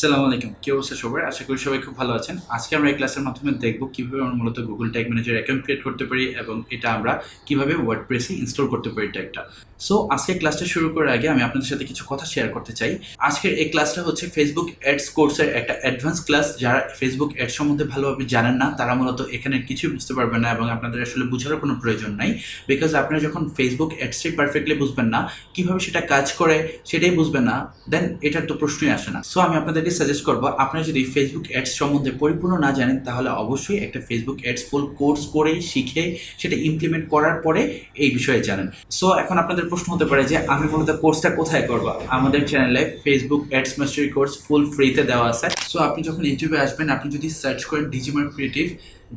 আসসালামু আলাইকুম। কি অবস্থা সবাই আশা করি সবাই খুব ভালো আছেন। আজকে আমরা এই ক্লাসের মাধ্যমে দেখব কীভাবে আমরা মূলত Google tag manager account create করতে পারি এবং এটা আমরা কীভাবে ওয়ার্ড প্রেসে ইনস্টল করতে পারি ট্যাগটা সো আজকে ক্লাসটা শুরু করার আগে আমি আপনাদের সাথে কিছু কথা শেয়ার করতে চাই। আজকের এই ক্লাসটা হচ্ছে ফেসবুক অ্যাডস কোর্সের একটা অ্যাডভান্স ক্লাস যারা ফেসবুক অ্যাড সম্বন্ধে ভালোভাবে জানেন না, তারা মূলত এখানে কিছুই বুঝতে পারবেন না এবং আপনাদের আসলে বোঝারও কোনো প্রয়োজন নাই। বিকজ আপনারা যখন ফেসবুক অ্যাডসটাই পারফেক্টলি বুঝবেন না, কীভাবে সেটা কাজ করে সেটাই বুঝবেন না দেন এটার তো প্রশ্নই আসে না। সো আমি আপনাদেরকে সাজেস্ট করব, আপনারা যদি ফেসবুক অ্যাডস সম্বন্ধে পরিপূর্ণ না জানেন, তাহলে অবশ্যই একটা ফেসবুক অ্যাডস ফুল কোর্স করে শিখে সেটা ইমপ্লিমেন্ট করার পরে এই বিষয়ে জানেন। সো এখন আপনাদের প্রশ্ন হতে পারে যে আমি মূলত কোর্সটা কোথায় করব? আমাদের চ্যানেলে Facebook ads mastery course full ফ্রিতে দেওয়া আছে। সো আপনি যখন ইউটিউবে আসবেন, আপনি যদি সার্চ করেন ডিজিমার ক্রিয়েটিভ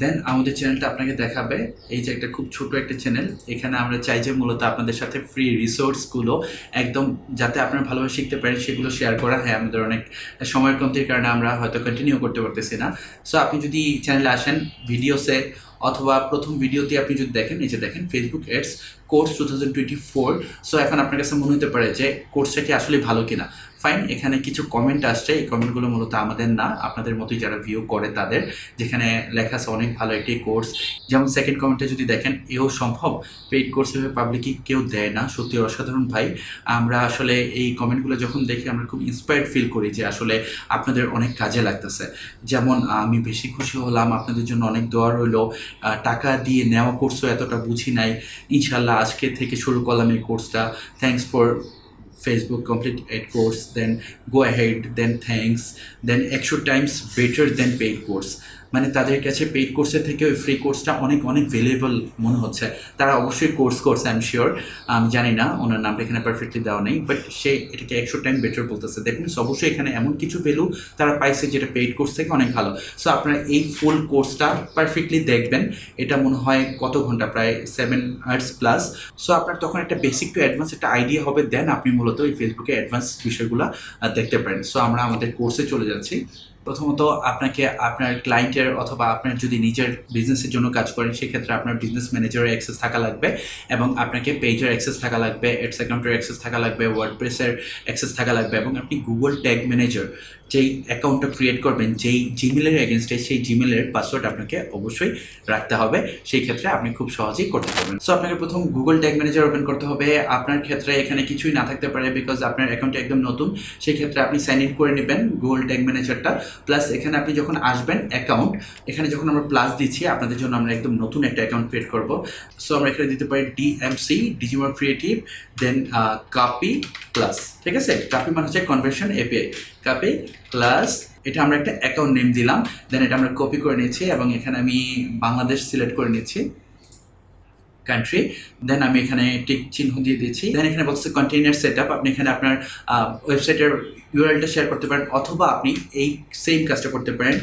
দেন আমাদের চ্যানেলটা আপনাকে দেখাবে। এই যে একটা খুব ছোট একটা চ্যানেল এখানে আমরা চাই যে মূলত আপনাদের সাথে ফ্রি রিসোর্সগুলো একদম যাতে আপনারা ভালোভাবে শিখতে পারেন, সেগুলো শেয়ার করা। হ্যাঁ আমাদের অনেক সময়ের কমতির কারণে আমরা হয়তো কন্টিনিউ করতে পারতেছি না। সো আপনি যদি চ্যানেলে আসেন ভিডিওসে অথবা প্রথম ভিডিওতে আপনি যদি দেখেন, এই যে দেখেন Facebook ads course two thousand four, so এখন আপনার কাছে মনে হতে পারে যে কোর্সটা কি আসলে ভালো কিনা। ফাইন এখানে কিছু কমেন্ট আসছে, এই কমেন্টগুলো মূলত আমাদের না, আপনাদের মতোই যারা ভিউ করে তাদের, যেখানে লেখা আছে অনেক ভালো একটি কোর্স। যেমন সেকেন্ড কমেন্টে যদি দেখেন, এও সম্ভব। পেইড কোর্স এভাবে পাবলিকই কেউ দেয় না, সত্যি অসাধারণ ভাই। আমরা আসলে এই কমেন্টগুলো যখন দেখি, আমরা খুব ইন্সপায়ার্ড ফিল করি যে আসলে আপনাদের অনেক কাজে লাগতেছে। যেমন, আমি বেশি খুশি হলাম, আপনাদের জন্য অনেক দোয়া রইল। টাকা দিয়ে নেওয়া কোর্সও এতটা বুঝি নাই। ইনশাল্লাহ আজকে থেকে শুরু করলাম এই কোর্সটা thanks for Facebook complete ad course then go ahead then thanks then একশো times better than paid course মানে তাদের কাছে পেইড কোর্সের থেকে ওই ফ্রি কোর্সটা অনেক অনেক ভ্যালুয়েবল মনে হচ্ছে। তারা অবশ্যই কোর্স করছে আই এম শিওর আমি জানি না, ওনার নামটা এখানে পারফেক্টলি দেওয়া নেই বাট সে এটাকে একশো টাইম বেটার বলতেছে। দেখুন, অবশ্যই এখানে এমন কিছু ভ্যালু তারা পাইছে যেটা পেইড কোর্স থেকে অনেক ভালো। সো আপনারা এই ফুল কোর্সটা পারফেক্টলি দেখবেন। এটা মনে হয় কত ঘণ্টা? প্রায় সেভেন আওয়ার্স প্লাস সো আপনার তখন একটা বেসিক টু অ্যাডভান্স একটা আইডিয়া হবে দেন আপনি মূলত এই ফেসবুকে অ্যাডভান্স বিষয়গুলো দেখতে পারেন। সো আমরা আমাদের কোর্সে চলে যাচ্ছি। প্রথমত আপনাকে আপনার ক্লায়েন্টের অথবা আপনার যদি নিজের বিজনেসের জন্য কাজ করেন, সেক্ষেত্রে আপনার বিজনেস ম্যানেজারের অ্যাক্সেস থাকা লাগবে এবং আপনাকে পেজের অ্যাক্সেস থাকা লাগবে এডস অ্যাকাউন্টের অ্যাক্সেস থাকা লাগবে ওয়ার্ডপ্রেসের অ্যাক্সেস থাকা লাগবে এবং আপনি গুগল ট্যাগ ম্যানেজার যেই অ্যাকাউন্টটা ক্রিয়েট করবেন, যেই জিমেলের এগেনস্টে সেই জিমেলের পাসওয়ার্ড আপনাকে অবশ্যই রাখতে হবে। সেই ক্ষেত্রে আপনি খুব সহজেই করতে পারবেন। সো আপনাকে প্রথম গুগল ট্যাগ ম্যানেজার ওপেন করতে হবে। আপনার ক্ষেত্রে এখানে কিছুই না থাকতে পারে বিকজ আপনার অ্যাকাউন্ট একদম নতুন। সেই ক্ষেত্রে আপনি সাইন ইন করে নেবেন গুগল ট্যাগ ম্যানেজারটা প্লাস এখানে আপনি যখন আসবেন অ্যাকাউন্ট এখানে যখন আমরা প্লাস দিচ্ছি, আপনাদের জন্য আমরা একদম নতুন একটা অ্যাকাউন্ট ক্রিয়েট করব। সো আমরা এখানে দিতে পারি ডিএমসি ডিজিমার ক্রিয়েটিভ দেন কাপি প্লাস ঠিক আছে? কাপি মানে হচ্ছে কনভার্সন এপিআই কাপি প্লাস এটা আমরা একটা অ্যাকাউন্ট নেম দিলাম দেন এটা আমরা কপি করে নিয়েছি এবং এখানে আমি বাংলাদেশ সিলেক্ট করে নিয়েছি কান্ট্রি দেন আমি এখানে টিক চিহ্ন দিয়ে দিয়েছি দেন এখানে বলছে কন্টেইনার সেট আপ আপনি এখানে আপনার ওয়েবসাইটের ইউআরএলটা শেয়ার করতে পারেন, অথবা আপনি এই সেম কাজটা করতে পারেন।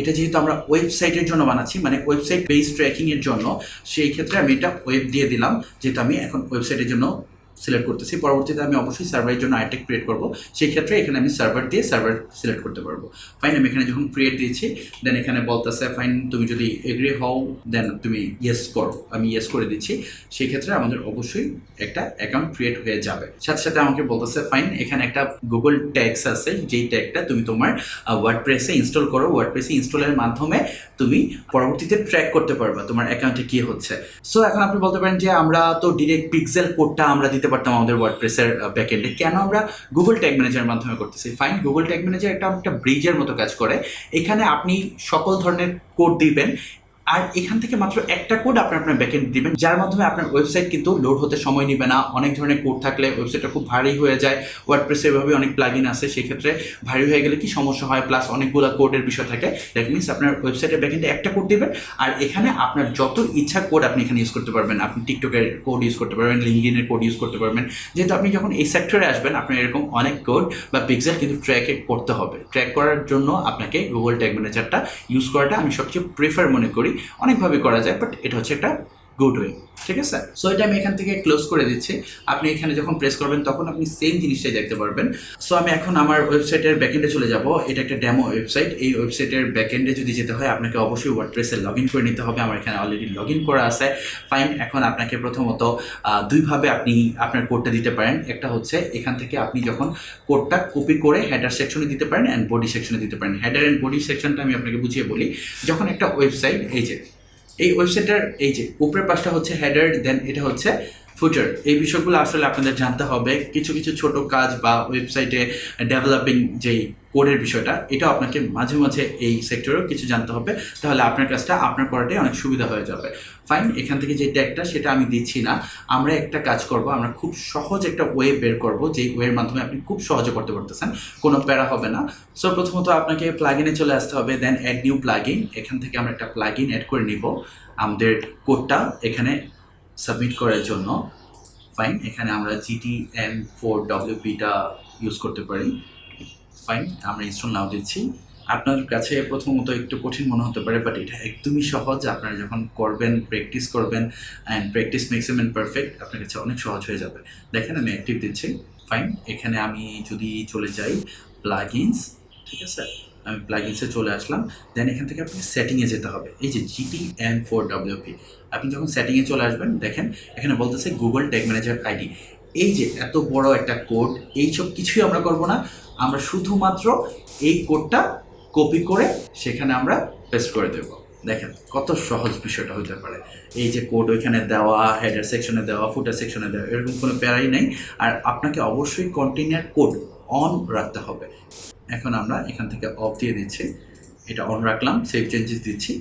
এটা যেহেতু আমরা ওয়েবসাইটের জন্য বানাচ্ছি মানে ওয়েবসাইট বেস ট্র্যাকিংয়ের জন্য, সেই ক্ষেত্রে আমি এটা ওয়েব দিয়ে দিলাম, যেহেতু আমি এখন ওয়েবসাইটের জন্য সিলেক্ট করতেছি। পরবর্তীতে আমি অবশ্যই সার্ভারের জন্য আইটেক ক্রিয়েট করব। সেই ক্ষেত্রে এখানে আমি সার্ভার দিয়ে সার্ভার সিলেক্ট করতে পারব। ফাইন আমি এখানে যখন ক্রিয়েট দিয়েছি দেন এখানে বলতেছে ফাইন তুমি যদি এগ্রি হও দেন তুমি ইয়েস করো। আমি ইয়েস করে দিচ্ছি। সেই ক্ষেত্রে আমাদের অবশ্যই একটা অ্যাকাউন্ট ক্রিয়েট হয়ে যাবে। সাথে সাথে আমাকে বলতেছে ফাইন এখানে একটা গুগল ট্যাগস আছে। যেই ট্যাগটা তুমি তোমার ওয়ার্ডপ্রেসে ইনস্টল করো। ওয়ার্ডপ্রেসে ইনস্টলের মাধ্যমে তুমি পরবর্তীতে ট্র্যাক করতে পারবা তোমার অ্যাকাউন্টে কি হচ্ছে। সো এখন আপনি বলতে পারেন যে আমরা তো ডিরেক্ট পিক্সেল কোডটা আমরা দিতে পারতাম আমাদের ওয়ার্ড ওয়ার্ডপ্রেসের ব্যাকেন্ডে কেন আমরা গুগল ট্যাগ ম্যানেজারের মাধ্যমে করতেছি? ফাইন গুগল ট্যাগ ম্যানেজার একটা একটা ব্রিজের মতো কাজ করে। এখানে আপনি সকল ধরনের কোড দিবেন। আর এখান থেকে মাত্র একটা কোড আপনার আপনার ব্যাকএন্ড দিবেন, যার মাধ্যমে আপনার ওয়েবসাইট কিন্তু লোড হতে সময় নেবে না। অনেক ধরনের কোড থাকলে ওয়েবসাইটটা খুব ভারী হয়ে যায়। ওয়ার্ডপ্রেসে এভাবে অনেক প্লাগইন আছে, সেক্ষেত্রে ভারী হয়ে গেলে কি সমস্যা হয়? প্লাস অনেকগুলো কোডের বিষয় থাকে। দ্যাট মিনস আপনার ওয়েবসাইটের ব্যাকএন্ডে একটা কোড দিবেন। আর এখানে আপনার যত ইচ্ছা কোড আপনি এখানে ইউজ করতে পারবেন। আপনি টিকটকের কোড ইউজ করতে পারবেন লিঙ্কডিনের কোড ইউজ করতে পারবেন। যেহেতু আপনি যখন এই সেক্টরে আসবেন, আপনার এরকম অনেক কোড বা পিক্সেল কিন্তু ট্র্যাকে করতে হবে। ট্র্যাক করার জন্য আপনাকে গুগল ট্যাগ ম্যানেজারটা ইউজ করাটা আমি সবচেয়ে প্রেফার মনে করি। অনেকভাবে করা যায় বাট এটা হচ্ছে একটা গুড ওয়ে ঠিক আছে? সো এটা আমি এখান থেকে ক্লোজ করে দিচ্ছি। আপনি এখানে যখন প্রেস করবেন, তখন আপনি সেম জিনিসটাই দেখতে পারবেন। সো আমি এখন আমার ওয়েবসাইটের ব্যাকেন্ডে চলে যাব। এটা একটা ডেমো ওয়েবসাইট এই ওয়েবসাইটের ব্যাকেন্ডে যদি যেতে হয়, আপনাকে অবশ্যই ওয়ার্ডপ্রেসে লগ ইন করে নিতে হবে। আমার এখানে অলরেডি লগ ইন করা আছে। ফাইন এখন আপনাকে প্রথমত দুইভাবে আপনি আপনার কোডটা দিতে পারেন। একটা হচ্ছে, এখান থেকে আপনি যখন কোডটা কপি করে হেডার সেকশনে দিতে পারেন অ্যান্ড বডি সেকশনে দিতে পারেন। হেডার অ্যান্ড বডি সেকশনটা আমি আপনাকে বুঝিয়ে বলি। যখন একটা ওয়েবসাইট এই যে এই ওয়েবসাইটটার এই যে উপরের পাশটা হচ্ছে হেডার দেন এটা হচ্ছে ফুটার এই বিষয়গুলো আসলে আপনাদের জানতে হবে। কিছু কিছু ছোট কাজ বা ওয়েবসাইটে ডেভেলপিং যেই কোডের বিষয়টা এটা আপনাকে মাঝে মাঝে এই সেক্টরেও কিছু জানতে হবে। তাহলে আপনার কাজটা, আপনার করাটাই অনেক সুবিধা হয়ে যাবে। ফাইন এখান থেকে যে ট্যাগটা সেটা আমি দিচ্ছি না। আমরা একটা কাজ করব, আমরা খুব সহজ একটা ওয়ে বের করব, যেই ওয়ের মাধ্যমে আপনি খুব সহজে করতে পারতেছেন। কোনো প্যারা হবে না। সো প্রথমত আপনাকে প্লাগইনে চলে আসতে হবে দেন অ্যাড নিউ প্লাগইন এখান থেকে আমরা একটা প্লাগইন অ্যাড করে নিব। আমাদের কোডটা এখানে সাবমিট করার জন্য ফাইন এখানে আমরা জিটি এম ফোর ডব্লিউপিটা ইউজ করতে পারি। ফাইন আমরা ইনস্টল নাও দিচ্ছি। আপনার কাছে প্রথমত একটু কঠিন মনে হতে পারে বাট এটা একদমই সহজ। আপনারা যখন করবেন প্র্যাকটিস করবেন and practice makes M perfect আপনার কাছে অনেক সহজ হয়ে যাবে। দেখেন, আমি অ্যাক্টিভ দিচ্ছি। ফাইন এখানে আমি যদি চলে যাই প্লাগইনস ঠিক আছে? আমি প্লাগইনসে চলে আসলাম। দেন এখান থেকে আপনি সেটিংয়ে যেতে হবে। এই যে জিটি এম ফোর ডব্লিউপি আপনি যখন সেটিংয়ে চলে আসবেন, দেখেন এখানে বলতেছে গুগল টেক ম্যানেজার আইডি এই যে এত বড় একটা কোড এইসব কিছুই আমরা করব না। আমরা শুধুমাত্র এই কোডটা কপি করে সেখানে আমরা পেস্ট করে দেব। দেখেন কত সহজ বিষয়টা হতে পারে। এই যে কোড ওইখানে দেওয়া হেডার সেকশনে দেওয়া ফুটার সেকশনে দেওয়া, এরকম কোনো প্যারাই নেই। আর আপনাকে অবশ্যই কন্টেনার কোড অন রাখতে হবে। এখন আমরা এখান থেকে অফ দিয়ে দিচ্ছি। এটা অন রাখলাম সেভ চেঞ্জেস দিচ্ছি।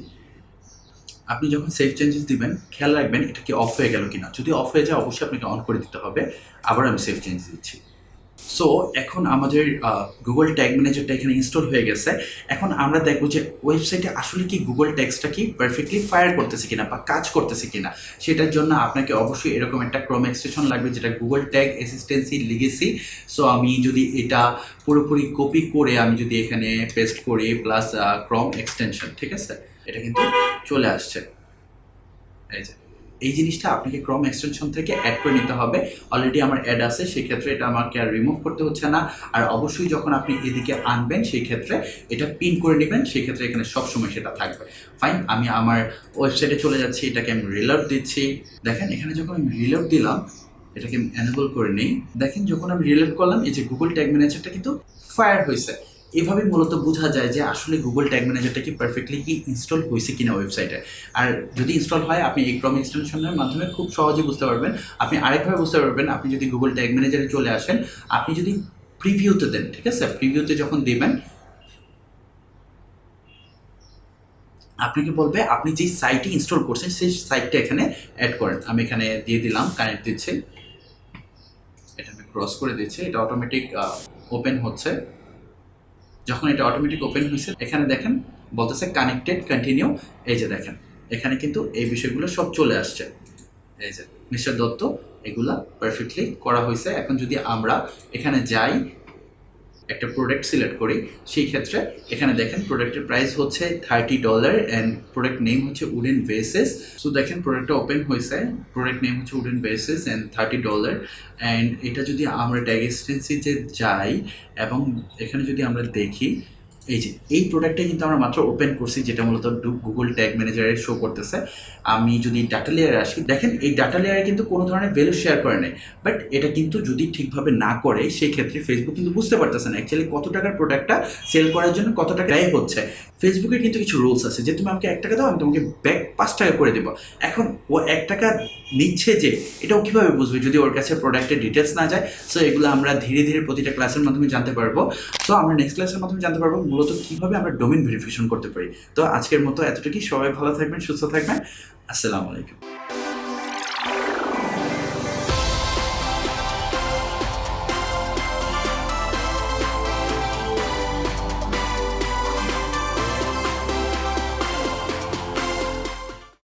আপনি যখন সেফ চেঞ্জেস দিবেন, খেয়াল রাখবেন এটা কি অফ হয়ে গেল কিনা। যদি অফ হয়ে যায়, অবশ্যই আপনাকে অন করে দিতে হবে। আবার আমি সেফ চেঞ্জ দিচ্ছি। সো এখন আমাদের গুগল ট্যাগ ম্যানেজারটা এখানে ইনস্টল হয়ে গেছে। এখন আমরা দেখব যে ওয়েবসাইটে আসলে কি গুগল ট্যাক্সটা কি পারফেক্টলি ফায়ার করতেছে কিনা বা কাজ করতেছে কিনা। সেটার জন্য আপনাকে অবশ্যই এরকম একটা ক্রম এক্সটেনশন লাগবে যেটা Google tag assistance legacy so আমি যদি এটা পুরোপুরি কপি করে আমি যদি এখানে পেস্ট করি প্লাস ক্রম এক্সটেনশন ঠিক আছে? এটা কিন্তু চলে আসছে। এই যে। এই জিনিসটা আপনাকে ক্রম এক্সটেনশন থেকে অ্যাড করে নিতে হবে। অলরেডি আমার অ্যাড আছে সেই ক্ষেত্রে এটা আমাকে আর রিমুভ করতে হচ্ছে না। আর অবশ্যই যখন আপনি এদিকে আনবেন সেই ক্ষেত্রে এটা পিন করে নেবেন সেই ক্ষেত্রে এখানে সবসময় সেটা থাকবে। ফাইন আমি আমার ওয়েবসাইটে চলে যাচ্ছি, এটাকে আমি রিলোড দিচ্ছি। দেখেন, এখানে যখন আমি রিলোড দিলাম, এটাকে আমি এনেবল করে নিই। দেখেন, যখন আমি রিলোড করলাম, এই যে গুগল ট্যাগ ম্যানেজারটা কিন্তু ফায়ার হয়েছে। এভাবে মূলত বোঝা যায় যে আসলে গুগল ট্যাগ ম্যানেজারটা কি পারফেক্টলি কি ইনস্টল হয়েছে কিনা ওয়েবসাইটে আর যদি ইনস্টল হয়, আপনি এই ক্রম এক্সটেনশনের মাধ্যমে খুব সহজে বুঝতে পারবেন। আপনি আরেকভাবে বুঝতে পারবেন, আপনি যদি গুগল ট্যাগ ম্যানেজারে চলে আসেন, আপনি যদি প্রিভিউতে দেন, ঠিক আছে? প্রিভিউতে যখন দেবেন, আপনাকে বলবে আপনি যেই সাইটটি ইনস্টল করছেন, সেই সাইটটা এখানে অ্যাড করেন। আমি এখানে দিয়ে দিলাম কানেক্ট দিচ্ছি। এটা আমি ক্রস করে দিচ্ছি, এটা অটোমেটিক ওপেন হচ্ছে। যখন এটা অটোমেটিক ওপেন হয়েছে, এখানে দেখেন বলতেছে কানেক্টেড কন্টিনিউ এই যে দেখেন, এখানে কিন্তু এই বিষয়গুলো সব চলে আসছে। এই যে, মিস্টার দত্ত, এগুলা পারফেক্টলি করা হয়েছে। এখন যদি আমরা এখানে যাই একটা প্রোডাক্ট সিলেক্ট করি, সেই ক্ষেত্রে এখানে দেখেন প্রোডাক্টের প্রাইস হচ্ছে thirty dollar and product name হচ্ছে উডেন বেসেস সো দেখেন প্রোডাক্টটা ওপেন হয়েছে প্রোডাক্ট নেম হচ্ছে wooden bases and thirty dollar and এটা যদি আমরা ট্যাগ যাই এবং এখানে যদি আমরা দেখি এই যে, এই প্রোডাক্টটা কিন্তু আমরা মাত্র ওপেন করছি, যেটা মূলত গুগল ট্যাগ ম্যানেজারে শো করতেছে। আমি যদি ডাটা লেয়ারে আসি, দেখেন এই ডাটা লেয়ারে কিন্তু কোনো ধরনের ভ্যালু শেয়ার করে নেই। বাট এটা কিন্তু যদি ঠিকভাবে না করে, সেই ক্ষেত্রে ফেসবুক কিন্তু বুঝতে পারতেছে না অ্যাকচুয়ালি কত টাকার প্রোডাক্টটা সেল করার জন্য কত টাকা ব্যয় হচ্ছে। ফেসবুকের কিন্তু কিছু রুলস আছে, যে তুমি আমাকে এক টাকা দাও, আমি তোমাকে ব্যাক পাঁচ টাকা করে দেবো। এখন ও এক টাকা নিচ্ছে যে, এটাও কীভাবে বুঝবে যদি ওর কাছে প্রোডাক্টের ডিটেলস না যায়? সো এগুলো আমরা ধীরে ধীরে প্রতিটা ক্লাসের মাধ্যমে জানতে পারব। সো আমরা নেক্সট ক্লাসের মাধ্যমে জানতে পারব। মূলত কীভাবে আমরা ডোমেন ভেরিফিকেশন করতে পারি। তো আজকের মতো এতটুকুই। সবাই ভালো থাকবেন, সুস্থ থাকবেন। আসসালামু আলাইকুম।